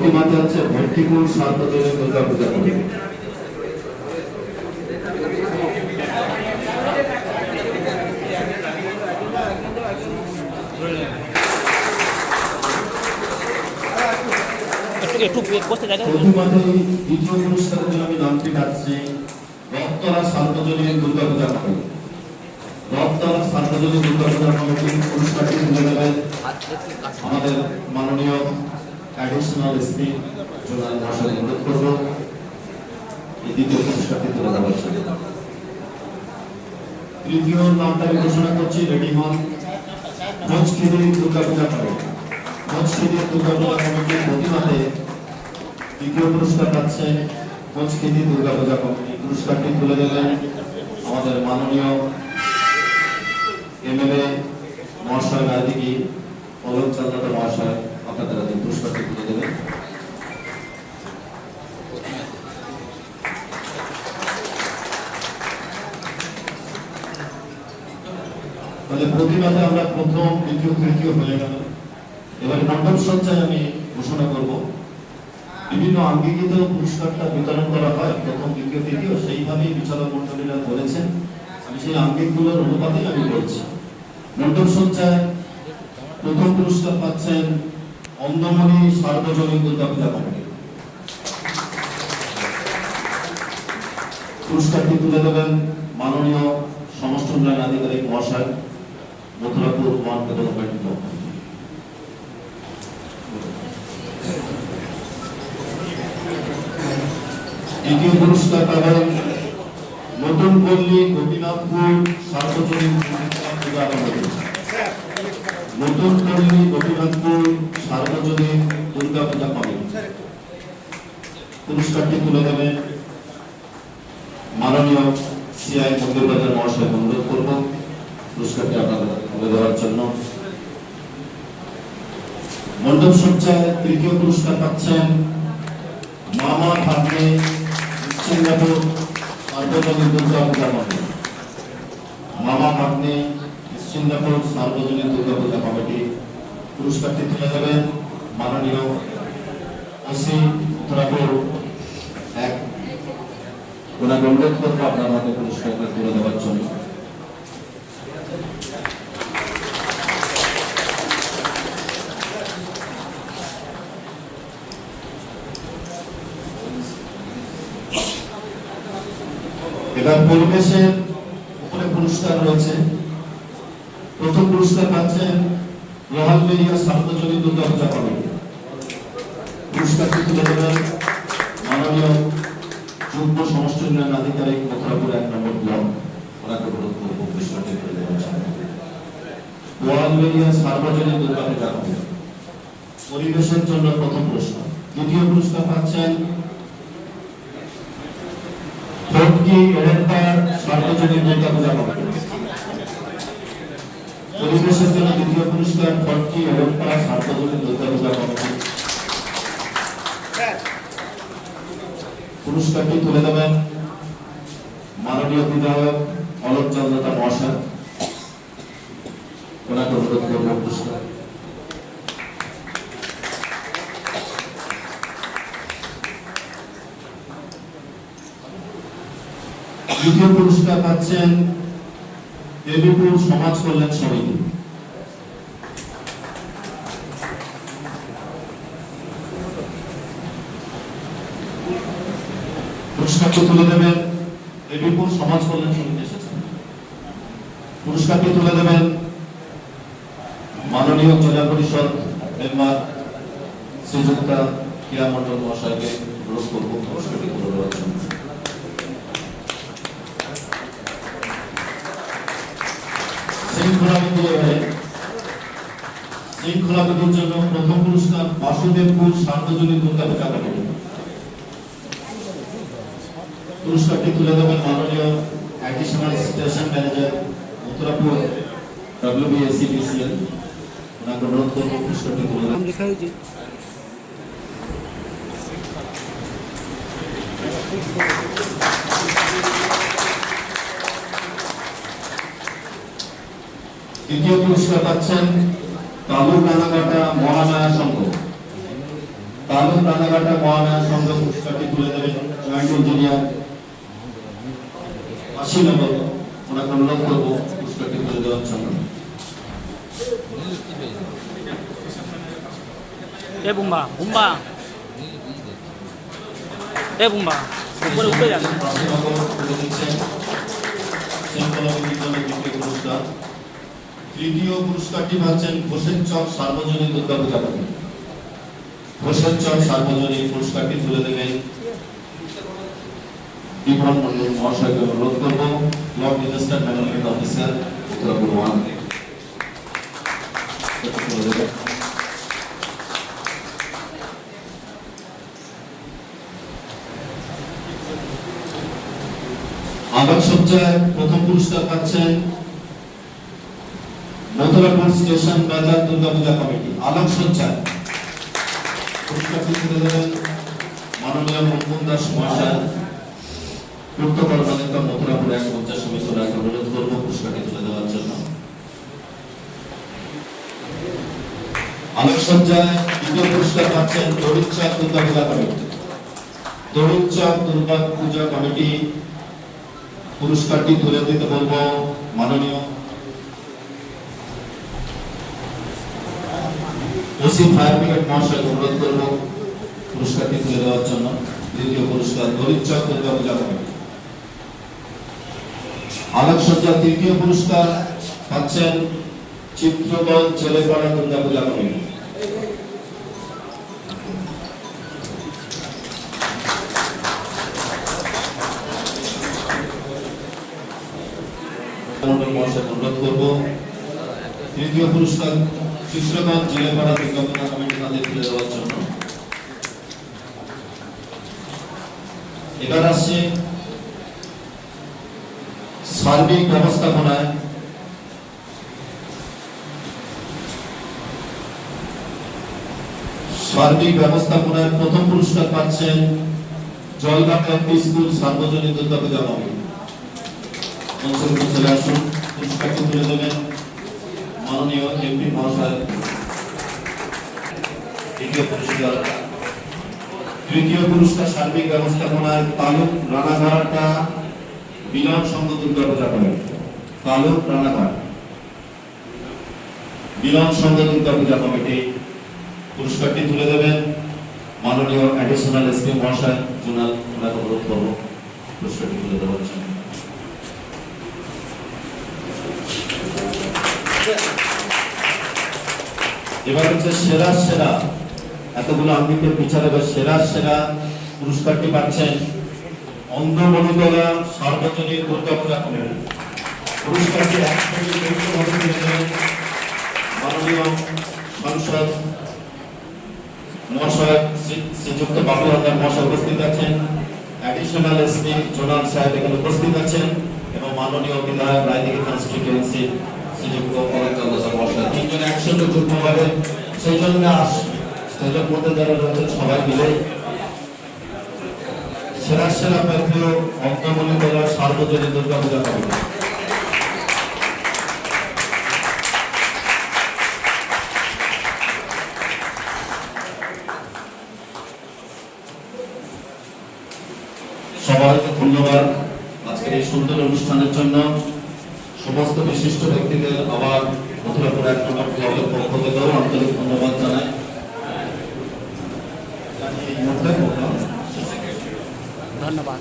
প্রতিমাতে আছে ভর্তিকুল সার্বজনীন দুর্গা পূজা একটু বসতে জায়গা দ্বিতীয় আমি নামটি ডাকছি। রক্তরা সার্বজনীন দুর্গা পূজা কমিটি সার্বজনীন দুর্গা পূজা দেবেন আমাদের মাননীয় অ্যাডিশনাল এসপি জোনাল এই দ্বিতীয় পুরস্কারটি তুলে তৃতীয় নামটা ঘোষণা করছি, রেডি হন। মঞ্চখিদি দুর্গা পূজা কমিটি মঞ্চখিদি দুর্গা পূজা কমিটির দ্বিতীয় পুরস্কার পাচ্ছে মঞ্চখিদি দুর্গা পূজা কমিটি। পুরস্কারটি তুলে দেবেন আমাদের মাননীয় এমএলএ মহাশয় অলোক চান্দাতা মহাশয়। আপনাদের হাতে পুরস্কারটি তুলে দেবেন। প্রতিবাদে আমরা প্রথম, দ্বিতীয়, তৃতীয় হয়ে গেল। এবার মণ্ডপ সজ্জায় আমি ঘোষণা করব। বিভিন্ন আঙ্গিকিত পুরস্কারটা বিতরণ করা হয়, প্রথম, দ্বিতীয়, তৃতীয়, সেইভাবেই বিচারক মন্ডলীরা করেছেন আমি সেই আঙ্গিকগুলোর অনুপাতেই আমি বলছি। মণ্ডপ সজ্জায় প্রথম পুরস্কার পাচ্ছেন অন্ধমণি সার্বজনীন দুর্গা পূজা কমিটি পুরস্কারটি তুলে দেবেন মাননীয় সমস্ত উন্নয়ন আধিকারিক মহাশয় মথুরাপুর ওয়ান ডেভেলপমেন্ট ব্লক। দ্বিতীয় পুরস্কার পাবেন নতুন পল্লী গোপীনাথপুর সার্বজনীন নতুন পল্লী গোপীনাথপুর সার্বজনীন দুর্গা পূজা কমিটি পুরস্কারটি তুলে দেবেন মাননীয় সিআই মন্দির বাজার মহাশয় অনুরোধ করব পুরস্কারটি আপনাদের তুলে দেওয়ার জন্য। মণ্ডপ সজ্জায় তৃতীয় পুরস্কার পাচ্ছেন মামা ভাগ্নে সিঙ্গাপুর সার্বজনীন দুর্গা পূজা কমিটি মামা ভাগ্নে সিঙ্গাপুর সার্বজনীন দুর্গা পূজা কমিটি। পুরস্কারটি তুলে দেবেন মাননীয় ওসি উত্তরাপুর এক, ওনাকে অনুরোধ করব আপনার হাতে পুরস্কারটা তুলে দেওয়ার জন্য। এবার পরিবেশের উপরে পুরস্কার রয়েছে। প্রথম পুরস্কার পাচ্ছেন রোহালবেরিয়া সার্বজনীন দুর্গা পূজা কমিটি পুরস্কারটি মাননীয় যুগ্ম উন্নয়ন আধিকারিক মথুরাপুর এক নম্বর ব্লক। পরিবেশের জন্য প্রথম পুরস্কার। দ্বিতীয় পুরস্কার পাচ্ছেন সার্বজনীন দুর্গা পূজা পরিবেশের জন্য দ্বিতীয় পুরস্কার ফোর্টকি এডেনপার সার্বজনীন দুর্গা পূজা কমিটি পুরস্কারটি তুলে দেবেন মাননীয় বিধায়ক অলোক চন্দ্রতা মহাশয়। ওনাকে অনুরোধ করব পুরস্কার। দ্বিতীয় পুরস্কার পাচ্ছেন দেবীপুর সমাজ কল্যাণ সমিতি। পুরস্কারটি তুলে দেবেন দেবীপুর সমাজ কল্যাণ সমিতি এসেছেন পুরস্কারটি তুলে দেবেন মাননীয় জেলা পরিষদ মেম্বার শ্রীযুক্তা ক্রীড়া মন্ডল মহাশয়কে অনুরোধ করব পুরস্কারটি তুলে দেওয়ার জন্য। শৃঙ্খলা শৃঙ্খলা বিধির জন্য প্রথম পুরস্কার বাসুদেবপুর সার্বজনীন দুর্গা পূজা পুরস্কারটি তুলে দেবেন মাননীয় additional station manager Mathurapur WBACBCL ওনাকে অনুরোধ করব পুরস্কারটি তুলে দেবেন লেখা হয়েছে। তৃতীয় পুরস্কার পাচ্ছেন তালু কানাঘাটা মহামায়া সংঘ। তালুক রানাঘাটা মহানায়ক সংঘ পুরস্কারটি তুলে দেবেন জয়েন্ট ইঞ্জিনিয়ার আশি নম্বর ওনাকে অনুরোধ করব পুরস্কারটি তুলে দেওয়ার জন্য। এ বুম্বা বুম্বা। এ বুম্বা উপরে উঠে যান। তৃতীয় পুরস্কারটি পাচ্ছেন? ঘোষের চক সার্বজনীন দুর্গা পূজা কমিটি ঘোষের চক সার্বজনীন পুরস্কারটি তুলে দেবেন? তুলে দেবেন প্রথম পুরস্কার পাচ্ছেন মথুরাপুর স্টেশন বাজার দুর্গা পূজা কমিটি আলোক সজ্জায় পুরস্কারটি তুলে দেবেন মাননীয় মুকুন্দ দাস মহাশয় পূর্ত কর্মকর্তা মথুরাপুর এক পঞ্চাশ সমিতির এক অনুরোধ করব পুরস্কারটি তুলে দেওয়ার জন্য। আলোক সজ্জায় দ্বিতীয় পুরস্কার পাচ্ছেন দরিদ্র দুর্গা পূজা কমিটি। দরিদ্র দুর্গা পূজা কমিটি পুরস্কারটি তুলে দিতে বলব মাননীয় ওসি ফায়ার ব্রিগেড মহাশয় অনুরোধ করব পুরস্কারটি তুলে দেওয়ার জন্য। দ্বিতীয় পুরস্কার দরিদ্র দুর্গা পূজা কমিটি তৃতীয় পুরস্কার পাচ্ছেন চিত্রদল ছেলেপাড়া দুর্গা পূজা কমিটি অনুরোধ করব। তৃতীয় পুরস্কার চিত্রকর জেলেপাড়া পূজা কমিটি তাদের তুলে দেওয়ার জন্য। এবার আসছে সার্বিক ব্যবস্থাপনায় সার্বিক ব্যবস্থাপনায় প্রথম পুরস্কার পাচ্ছেন জলঘাট স্কুল সার্বজনীন আসুন তুলে দেবেন। মাননীয় এমপি মহাশয়, দ্বিতীয় পুরস্কার, তৃতীয় পুরস্কার সার্বিক ব্যবস্থাপনায় তালুক রানাঘাটা মিলন সংঘ দুর্গা কমিটি তালুক রানাঘাট মিলন সংঘ দুর্গা কমিটি পুরস্কারটি তুলে দেবেন। মাননীয় অ্যাডিশনাল এসপি মহাশয়, জোনাল অনুরোধ করব পুরস্কারটি তুলে দেওয়ার জন্য। এবার হচ্ছে সেরা সেরা, এতগুলো আঙ্গিকের বিচারে এবার সেরা সেরা পুরস্কারটি পাচ্ছেন অন্ধমণিতলা সার্বজনীন দুর্গা পূজা কমিটি। পুরস্কারটি মাননীয় সাংসদ মহাশয় মহাশয় উপস্থিত আছেন। অ্যাডিশনাল সাহেব উপস্থিত আছেন এবং মাননীয় বিধায়ক রায়দিঘি কনস্টিটিউয়েন্সি শ্রীযুক্ত মহাশয়। তিনজন একসঙ্গে যুগ্মভাবে সেই জন্য আস। স্টেজের মধ্যে যারা রয়েছেন সবাই মিলে। সেরা সেরা প্রার্থী অঙ্কমণি জেলার সার্বজনীন দুর্গা পূজা কমিটি সবাইকে ধন্যবাদ। আজকের এই সুন্দর অনুষ্ঠানের জন্য সমস্ত বিশিষ্ট ব্যক্তিদের আবার ধন্যবাদ।